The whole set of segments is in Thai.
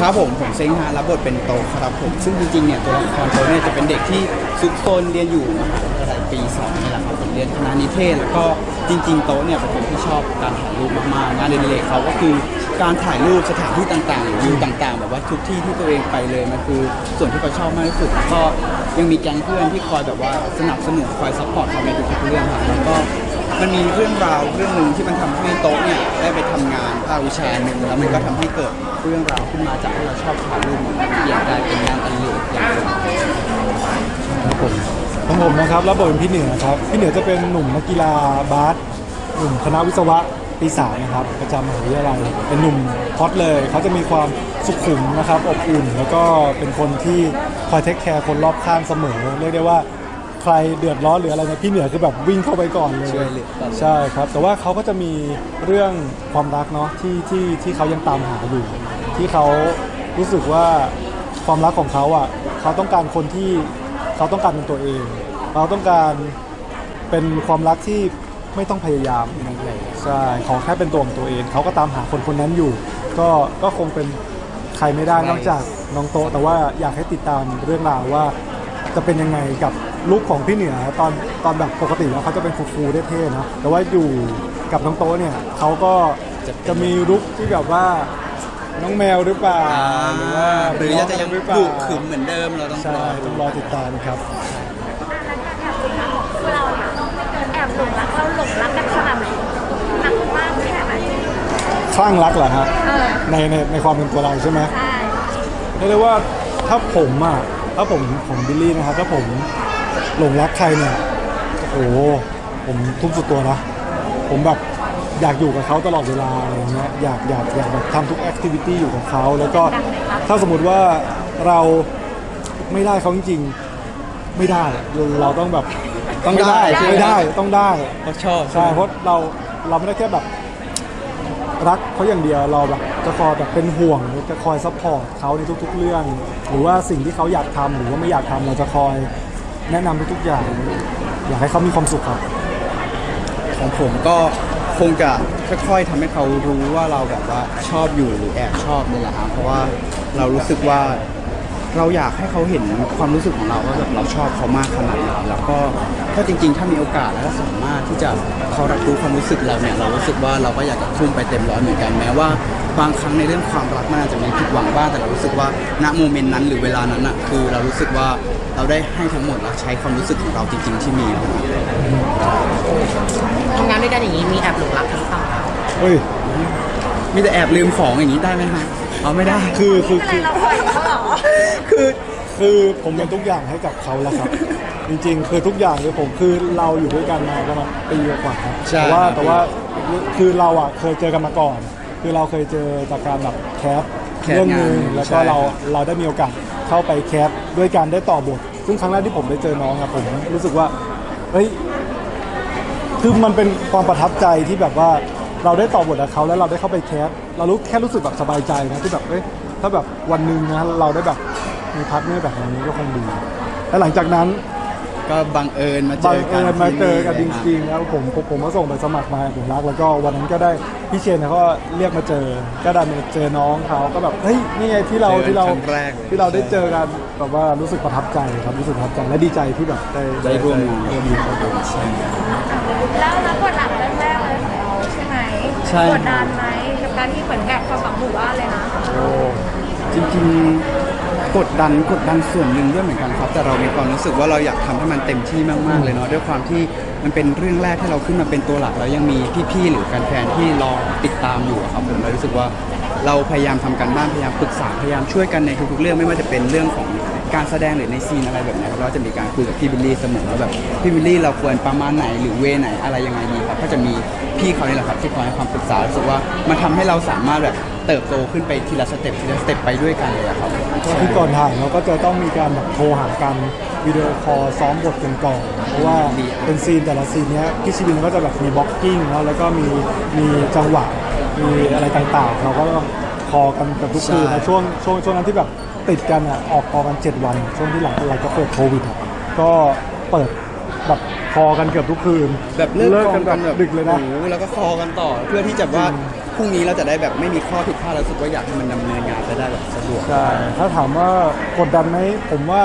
ครับผมผมเซ้งฮะรับบทเป็นโตครับผม ซึ่งจริงๆเนี่ยตัวละครโตเนี่ยจะเป็นเด็กที่ซุกซนเรียนอยู่มหาวิทยาลัยปีสองนี่แหละครับผมเรียนคณะนิเทศ แล้วก็จริง ๆ โตเนี่ยเป็นคนที่ชอบการถ่ายรูปมากๆงานเดลิเรกเขาก็คือการถ่ายรูปสถานที่ต่างๆวิวต่างๆ แบบว่าทุกที่ที่ตัวเองไปเลยมันคือส่วนที่เขาชอบมากที่สุดแล้วก็ยังมีแก๊งเพื่อนที่คอยแบบว่าสนับสนุนคอยซัพพอร์ตเขาในทุกๆเรื่องครับแล้วก็ มันมีเรื่องราวเรื่องหนึ่งที่มันทำให้โต๊ะเนี่ยได้ไปทำงานภาควิชาหนึ่งแล้วมันก็ทำให้เกิดเรื่องราวขึ้นมาจากที่เราชอบถ่ายรูปมันอยนกลายเป็นงานอดิเรกอย่างหนึ่งครับผมของผมนะครับรับบทเป็นพี่เหนือครับพี่เหนือจะเป็นหนุ่มนักกีฬาบาสหนุ่มคณะวิศวะปีสามนะครับประจำมหาวิทยาลัยเป็นหนุ่มฮอตเลยเขาจะมีความสุขุมนะครับอบอุ่น แล้วก็เป็นคนที่คอยเทคแคร์คนรอบข้างเสมอ เรียกได้ว่า ใครเดือดร้อนหรืออะไรเนี่ยพี่เหนือคือแบบวิ่งเข้าไปก่อนเลยช่วยเหลือตลอด ใช่ครับ แต่ว่าเขาก็จะมีเรื่องความรักเนาะที่ที่ที่เขายังตามหาอยู่ ที่เขารู้สึกว่าความรักของเขาอะเขาต้องการคนที่เขาต้องการเป็นตัวเองเขาต้องการเป็นความรักที่ไม่ต้องพยายามใช่ขอแค่เป็นตัวของตัวเอง เขาก็ตามหาคนคนนั้นอยู่ ก็ ก็คงเป็นใครไม่ได้นอกจากน้องโตะแต่ว่าอยากให้ติดตามเรื่องราวว่าจะเป็นยังไงกับ ลุคของพี่เหนือตอนตอนแบบปกติแล้วเขาจะเป็นฟูๆเท่ๆเนอะแต่ว่าอยู่กับน้องโต๊ะเนี่ยเขาก็จะมีลุคที่แบบว่าน้องแมวหรือเปล่าหรือว่าหรือจะยังหรือเปล่าดุขึมเหมือนเดิมเราต้องใช่รอต้องรอติดตามครับคือเราเนี่ยแอบหลงรักเราหลงรักกันขนาดไหนหนักมากแค่ไหนคลั่งรักเหรอฮะเออในในในความเป็นตัวเราใช่ไหมใช่เรียกได้ว่าถ้าผมอะถ้าผมผมบิลลี่นะครับถ้าผม หลงรักใครเนี่ยโอ้โหผมทุ่มสุดตัวนะ ผมแบบอยากอยู่กับเขาตลอดเวลาอะไรเงี้ยอยากอยากอยากแบบทำทุกแอคทิวิตี้อยู่กับเขาแล้วก็ถ้าสมมติว่าเราไม่ได้เขาจริงๆไม่ได้เราเราต้องแบบต้องได้ไม่ใช่ไหมไม่ได้ต้องได้เขาชอบใช่เพราะเราเราไม่ได้แค่แบบรักเขาอย่างเดียวเราแบบจะคอยแบบเป็นห่วงจะคอยซัพพอร์ตเขาในทุกๆเรื่อง หรือว่าสิ่งที่เขาอยากทำหรือว่าไม่อยากทำเราจะคอย แนะนำทุกๆอย่าง อยากให้เขามีความสุขครับ ของผมก็คงจะค่อยๆทำให้เขารู้ว่าเราแบบว่าชอบอยู่หรือแอบชอบนี่แหละครับเพราะว่าเรารู้สึกว่าเราอยากให้เขาเห็นความรู้สึกของเราว่าแบบเราชอบเขามากขนาดไหนแล้วก็ถ้าจริง ๆ ถ้ามีโอกาสและสามารถที่จะเขารับรู้ความรู้สึกเราเนี่ยเรารู้สึกว่าเราก็อยากจะทุ่มไปเต็มร้อยเหมือนกันแม้ว่าบางครั้งในเรื่องความรักมันอาจจะมีผิดหวังบ้างแต่เรารู้สึกว่าณโมเมนต์นั้นหรือเวลานั้นอะคือเรารู้สึกว่า เราได้ให้ทั้งหมดแล้วใช้ความรู้สึกของเราจริง ๆ ที่มีแล้วทำงานด้วยกันอย่างนี้มีแอบหลงรักกันหรือเปล่าคะเฮ้ยมีแต่แอบลืมของอย่างนี้ได้ไหมฮะเอาไม่ได้คือคืออะไรคือ เราปล่อยเขาเหรอคือคือผมเป็นทุกอย่างให้กับเขาแล้วครับ จริงๆ คือทุกอย่างเลยผมคือเราอยู่ด้วยกันมาประมาณปีกว่าครับใช่แต่ว่าครับ แต่ว่าคือเราอะเคยเจอกันมาก่อน คือเราเคยเจอจากการแบบแคสแคสเรื่องหนึงงานแล้วก็ใช่เราเราได้มีโอกาส เข้าไปแคสด้วยการได้ต่อบท ซึ่งครั้งแรกที่ผมได้เจอน้องครับผมรู้สึกว่าเฮ้ยคือมันเป็นความประทับใจที่แบบว่าเราได้ต่อบทกับเขาแล้วเราได้เข้าไปแคสเรารู้แค่รู้สึกแบบสบายใจนะที่แบบเอ้ยถ้าแบบวันหนึ่งนะเราได้แบบมีพาร์ทเนอร์แบบนี้ก็คงดีและหลังจากนั้น ก็บังเอิญมาเจบังอกัเอินญมาเจอกันจที่ริงๆแล้วผมผมผมก็ส่งไปสมัครมาผมรักแล้วก็วันนั้นก็ได้พี่เชนเขาก็เรียกมาเจอ ก็ดันมาเจอน้องเขาก็แบบเฮ้ยนี่ไงที่เราที่เราครั้งแรกลยที่เราได้เจอกันแบบว่ารู้สึกประทับใจครับรู้สึกประทับใจและดีใจที่แบบได้ได้ร่วมงานได้ร่วมงานครับผมแล้วแล้วกดหลังเรื่องแรกเลยของเราใช่ไหมใช่ กดดันไหมกับการที่เหมือนแบบความฝังหมู่บ้านเลยนะ โอ้ จริงๆ กดดันกดดันส่วนหนึ่งด้วยเหมือนกันครับ แต่เรามีความรู้สึกว่าเราอยากทำให้มันเต็มที่มากๆเลยเนาะด้วยความที่มันเป็นเรื่องแรกที่เราขึ้นมาเป็นตัวหลักแล้วยังมีพี่ๆหรือแฟนๆที่รอติดตามอยู่ครับผมเรารู้สึกว่า เราพยายามทำกันบ้านพยายามปรึกษาพยายามช่วยกันในทุกๆเรื่องไม่ว่าจะเป็นเรื่องของการแสดงหรือในซีนอะไรแบบนี้ยเราจะมีการคุยกับพี่บิลลี่เสมอว่าแบบพี่บิลลี่เราควรประมาณไหนหรือเวไหนอะไรยังไงดีครับก็จะมีพี่เขานี่แหละครับที่คอยให้ความปรึกษารู้สึกว่ามันทำให้เราสามารถแบบเติบโตขึ้นไปทีละสเต็ปทีละสเต็ปไปด้วยกันเลยครับก็คือก่อนถ่ายเราก็จะต้องมีการแบบโทรหากันวิดีโอคอลซ้อมบทกันก่อนเพราะว่าเป็นซีนแต่ละซีนเนี้ยพี่ชิบินก็จะแบบมีบล็อกกิ้งเนาะแล้วก็มีมีจังหวะ มีอะไรต่างๆ เราก็ต้องคอกันกับทุกคืนนะช่วงช่วงช่วงนั้นที่แบบติดกันอะออกคอกัน 7 วัน ช่วงที่หลังเราก็เปิดโควิดอะก็เปิดแบบคอกันเกือบทุกคืนแบบเลิกกองกันกันแบแบบบดึกเลยนะ โอ้โหแล้วก็คอกันต่อ เพื่อที่จะว่าจริงพรุ่งนี้เราจะได้แบบไม่มีข้อผิดพลาดแล้วรู้สึกว่าอยากให้มันดำเนินงานไปได้แบบสะดวก ใช่ถ้าถามว่ากดดันไหมผมว่า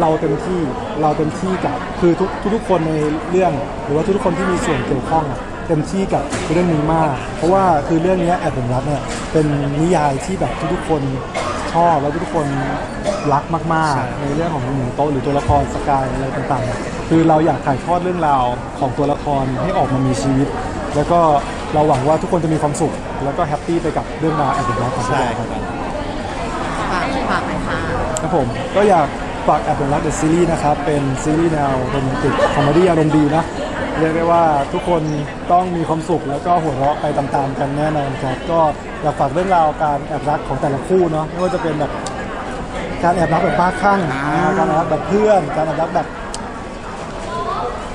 เราเต็มที่เราเต็มที่กับคือทุกทุกๆคนในเรื่อง หรือว่าทุกๆคนที่มีส่วนเกี่ยวข้องอะ เต็มที่กับเรื่องนี้มาก เพราะว่าคือเรื่องเนี้ยแอบผมรักเนี่ยเป็นนิยายที่แบบทุกๆคนชอบแล้วทุกๆคนรักมากใช่ๆในเรื่องของหมูโตะหรือตัวละครสกายอะไรต่างๆ คือเราอยากถ่ายทอดเรื่องราวของตัวละครให้ออกมามีชีวิต แล้วก็เราหวังว่าทุกคนจะมีความสุข แล้วก็แฮปปี้ไปกับเรื่องราวแอบผมรักของพวกใช่เราครับฝากฝากหน่อยค่ะครับผมก็อยากฝากแอบหลงรักเดอะซีรีส์นะครับเป็นซีรีส์แนวโรแมนติกคอมเมดี้อารมณ์ดีนะ เรียกได้ว่าทุกคนต้องมีความสุขแล้วก็หัวเราะไปตามๆกันแน่นอนครับก็อยากฝากเรื่องราวการแอบรักของแต่ละคู่เนาะไม่ว่าจะเป็นแบบการแอบรักแบบบ้าคลั่งอ่าการแอบรักแบบเพื่อน การแอบรักแบบ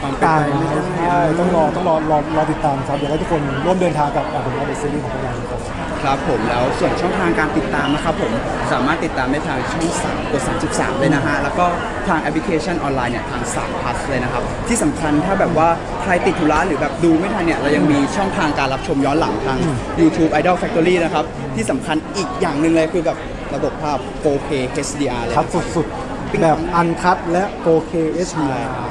ความเป็นต่างไปไม่ได้ใช่ต้องรอต้องรอรอรอติดตามครับอยากให้ทุกคนร่วมเดินทางกับแอบหลงรักเดอะซีรีส์ของพวกเราครับครับผมแล้วส่วนช่องทางการติดตามนะครับผมสามารถติดตามได้ทางช่อง3กด33เลยนะฮะแล้วก็ทางแอปพลิเคชันออนไลน์เนี่ยทาง3 plus เลยนะครับที่สำคัญถ้าแบบว่าใครติดธุระหรือแบบดูไม่ทันเนี่ยเรายังมีช่องทางการรับชมย้อนหลังทาง YouTube Idol Factory นะครับที่สำคัญอีกอย่างหนึ่งเลยคือแบบระบบภาพ 4K HDR เลยคัดสุดๆ แบบอันคัดและ 4K ใช่ HDR